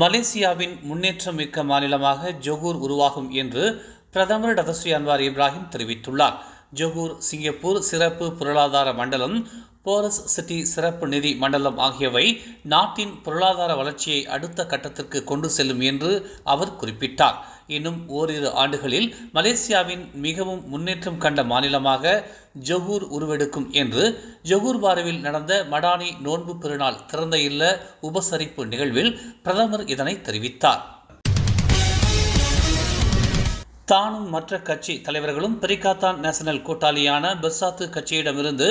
மலேசியாவின் முன்னேற்றம் மிக்க மாநிலமாக ஜொகூர் உருவாகும் என்று பிரதமர் டதஸ்ரீ அன்வார் இப்ராஹிம் தெரிவித்துள்ளார். ஜொகூர் சிங்கப்பூர் சிறப்பு பொருளாதார மண்டலம் போரஸ் சிட்டி சிறப்பு நிதி மண்டலம் ஆகியவை நாட்டின் பொருளாதார வளர்ச்சியை அடுத்த கட்டத்திற்கு கொண்டு செல்லும் என்று அவர் குறிப்பிட்டார். இன்னும் ஓரிரு ஆண்டுகளில் மலேசியாவின் மிகவும் முன்னேற்றம் கண்ட மாநிலமாக ஜொகூர் உருவெடுக்கும் என்று ஜொகூர் பாருவில் நடந்த மடானி நோன்பு பெருநாள் திறந்த இல்ல உபசரிப்பு நிகழ்வில் பிரதமர் இதனை தெரிவித்தார். தானும் மற்ற கட்சி தலைவர்களும் பெரிகாத்தான் நேஷனல் கூட்டாளியான பெர்சாத்து கட்சியிடமிருந்து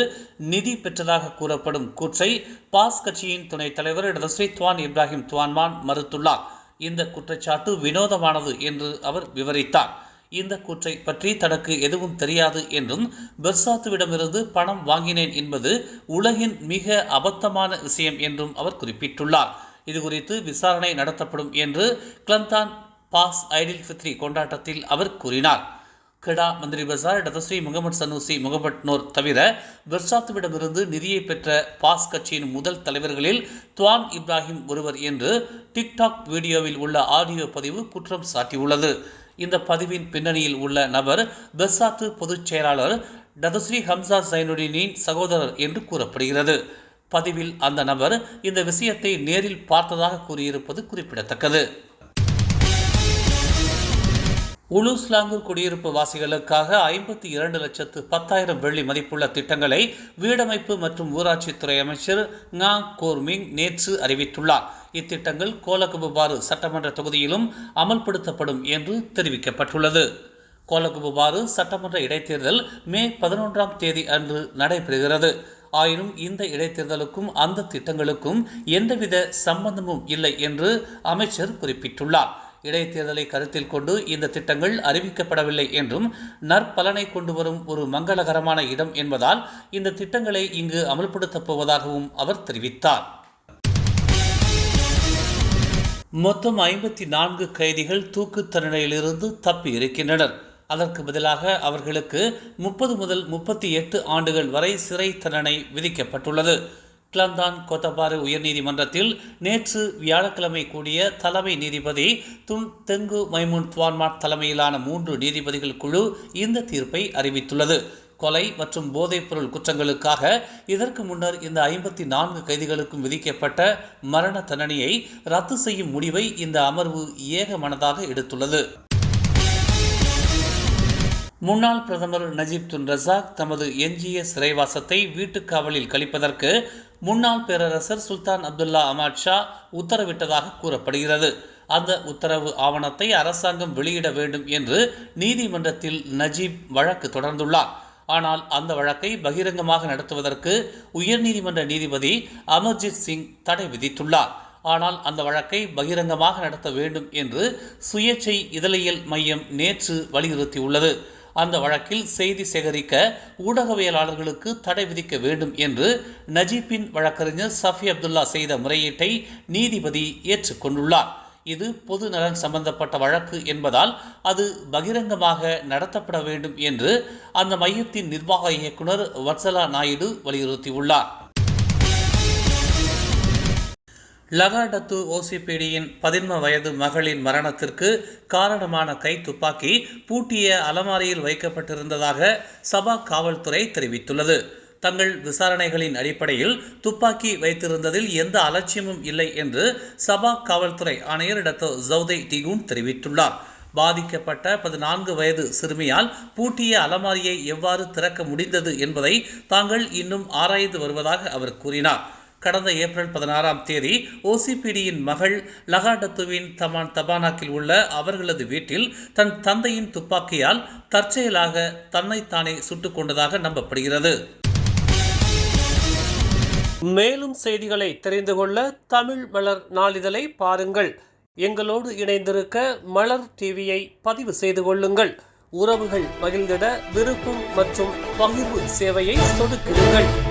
நிதி பெற்றதாக கூறப்படும் கூற்றை பாஸ் கட்சியின் துணைத் தலைவர் டதஸ்ரீ துவான் இப்ராஹிம் துவான்மான் மறுத்துள்ளார். இந்த குற்றச்சாட்டு வினோதமானது என்று அவர் விவரித்தார். இந்த கூற்றை பற்றி தனக்கு எதுவும் தெரியாது என்றும் பெர்சாத்துவிடமிருந்து பணம் வாங்கினேன் என்பது உலகின் மிக அபத்தமான விஷயம் என்றும் அவர் குறிப்பிட்டுள்ளார். இதுகுறித்து விசாரணை நடத்தப்படும் என்று கிளந்தான் பாஸ் ஐடில் ஃபித்ரி கொண்டாட்டத்தில் அவர் கூறினார். கெடா மந்திரி பசார் டதஸ்ரீ முகமது சனூசி முகமட்னோர் தவிர பிர்சாத்துவிடமிருந்து நிதியை பெற்ற பாஸ் கட்சியின் முதல் தலைவர்களில் துவான் இப்ராஹிம் ஒருவர் என்று டிக்டாக் வீடியோவில் உள்ள ஆடியோ பதிவு குற்றம் சாட்டியுள்ளது. இந்த பதிவின் பின்னணியில் உள்ள நபர் பெர்சாத்து பொதுச் செயலாளர் டதஸ்ரீ ஹம்சா சைனுடினின் சகோதரர் என்று கூறப்படுகிறது. பதிவில் அந்த நபர் இந்த விஷயத்தை நேரில் பார்த்ததாக கூறியிருப்பது குறிப்பிடத்தக்கது. உலுஸ்லாங்கூர் குடியிருப்பு வாசிகளுக்காக ஐம்பத்தி இரண்டு லட்சத்து பத்தாயிரம் வெள்ளி மதிப்புள்ள திட்டங்களை வீடமைப்பு மற்றும் ஊராட்சித்துறை அமைச்சர் ngா கோர்மிங் நேற்று அறிவித்துள்ளார். இத்திட்டங்கள் கோலகுபுபாறு சட்டமன்ற தொகுதியிலும் அமல்படுத்தப்படும் என்று தெரிவிக்கப்பட்டுள்ளது. கோலகுபுபாறு சட்டமன்ற இடைத்தேர்தல் மே பதினொன்றாம் தேதி அன்று நடைபெறுகிறது. ஆயினும் இந்த இடைத்தேர்தலுக்கும் அந்த திட்டங்களுக்கும் எந்தவித சம்பந்தமும் இல்லை என்று அமைச்சர் குறிப்பிட்டுள்ளார். இடைத்தேர்தலை கருத்தில் கொண்டு இந்த திட்டங்கள் அறிவிக்கப்படவில்லை என்றும் நற்பலனை கொண்டு வரும் ஒரு மங்களகரமான இடம் என்பதால் இந்த திட்டங்களை இங்கு அமல்படுத்தப் போவதாகவும் அவர் தெரிவித்தார். மொத்தம் ஐம்பத்தி நான்கு கைதிகள் தூக்கு தண்டனையிலிருந்து தப்பி இருக்கின்றனர் அதற்கு பதிலாக அவர்களுக்கு முப்பது முதல் முப்பத்தி எட்டு ஆண்டுகள் வரை சிறை தண்டனை விதிக்கப்பட்டுள்ளது. கிளந்தான் கோத்தபாறு உயர்நீதிமன்றத்தில் நேற்று வியாழக்கிழமை கூடிய தலைமை நீதிபதி துன் தெங்கு மைமுன் துவான்மாட் தலைமையிலான மூன்று நீதிபதிகள் குழு இந்த தீர்ப்பை அறிவித்துள்ளது. கொலை மற்றும் போதைப்பொருள் குற்றங்களுக்காக இதற்கு முன்னர் இந்த ஐம்பத்தி நான்கு கைதிகளுக்கும் விதிக்கப்பட்ட மரண தண்டனையை ரத்து செய்யும் முடிவை இந்த அமர்வு ஏக மனதாக எடுத்துள்ளது. முன்னாள் பிரதமர் நஜீப் துன் ரசாக் தமது எஞ்சிய சிறைவாசத்தை வீட்டுக் காவலில் கழிப்பதற்கு முன்னாள் பேரரசர் சுல்தான் அப்துல்லா அமாத்ஷா உத்தரவிட்டதாக கூறப்படுகிறது. அந்த உத்தரவு ஆவணத்தை அரசாங்கம் வெளியிட வேண்டும் என்று நீதிமன்றத்தில் நஜீப் வழக்கு தொடர்ந்துள்ளார். ஆனால் அந்த வழக்கை பகிரங்கமாக நடத்துவதற்கு உயர்நீதிமன்ற நீதிபதி அமர்ஜித் சிங் தடை விதித்துள்ளார். ஆனால் அந்த வழக்கை பகிரங்கமாக நடத்த வேண்டும் என்று சுயேச்சை இதழியல் மையம் நேற்று வலியுறுத்தியுள்ளது. அந்த வழக்கில் செய்தி சேகரிக்க ஊடகவியலாளர்களுக்கு தடை விதிக்க வேண்டும் என்று நஜீப்பின் வழக்கறிஞர் சஃபி அப்துல்லா செய்த முறையீட்டை நீதிபதி ஏற்றுக்கொண்டுள்ளார். இது பொது நலன் சம்பந்தப்பட்ட வழக்கு என்பதால் அது பகிரங்கமாக நடத்தப்பட வேண்டும் என்று அந்த மையத்தின் நிர்வாக இயக்குனர் வத்சலா நாயுடு வலியுறுத்தியுள்ளார். லகாடத்து ஓசிபிடியின் பதின்ம வயது மகளின் மரணத்திற்கு காரணமான கை துப்பாக்கி பூட்டிய அலமாரியில் வைக்கப்பட்டிருந்ததாக சபா காவல்துறை தெரிவித்துள்ளது. தங்கள் விசாரணைகளின் அடிப்படையில் துப்பாக்கி வைத்திருந்ததில் எந்த அலட்சியமும் இல்லை என்று சபா காவல்துறை ஆணையர் டாக்டர் ஜவுதை டிகூன் தெரிவித்துள்ளார். பாதிக்கப்பட்ட பதினான்கு வயது சிறுமியால் பூட்டிய அலமாரியை எவ்வாறு திறக்க முடிந்தது என்பதை தாங்கள் இன்னும் ஆராய்ந்து வருவதாக அவர் கூறினார். கடந்த ஏப்ரல் பதினாறாம் தேதி ஓசிபிடியின் மகள் லகாடத்துவின் தமான் தபானாக்கில் உள்ள அவர்களது வீட்டில் தன் தந்தையின் துப்பாக்கியால் தற்செயலாக தன்னைத்தானே சுட்டுக் கொண்டதாக நம்பப்படுகிறது. மேலும் செய்திகளை தெரிந்து கொள்ள தமிழ் மலர் நாளிதழை பாருங்கள். எங்களோடு இணைந்திருக்க மலர் டிவியை பதிவு செய்து கொள்ளுங்கள். உறவுகள் மகிழ்ந்திட விருப்பம் மற்றும் பகிர்வு சேவையை சொடுக்கிடுங்கள்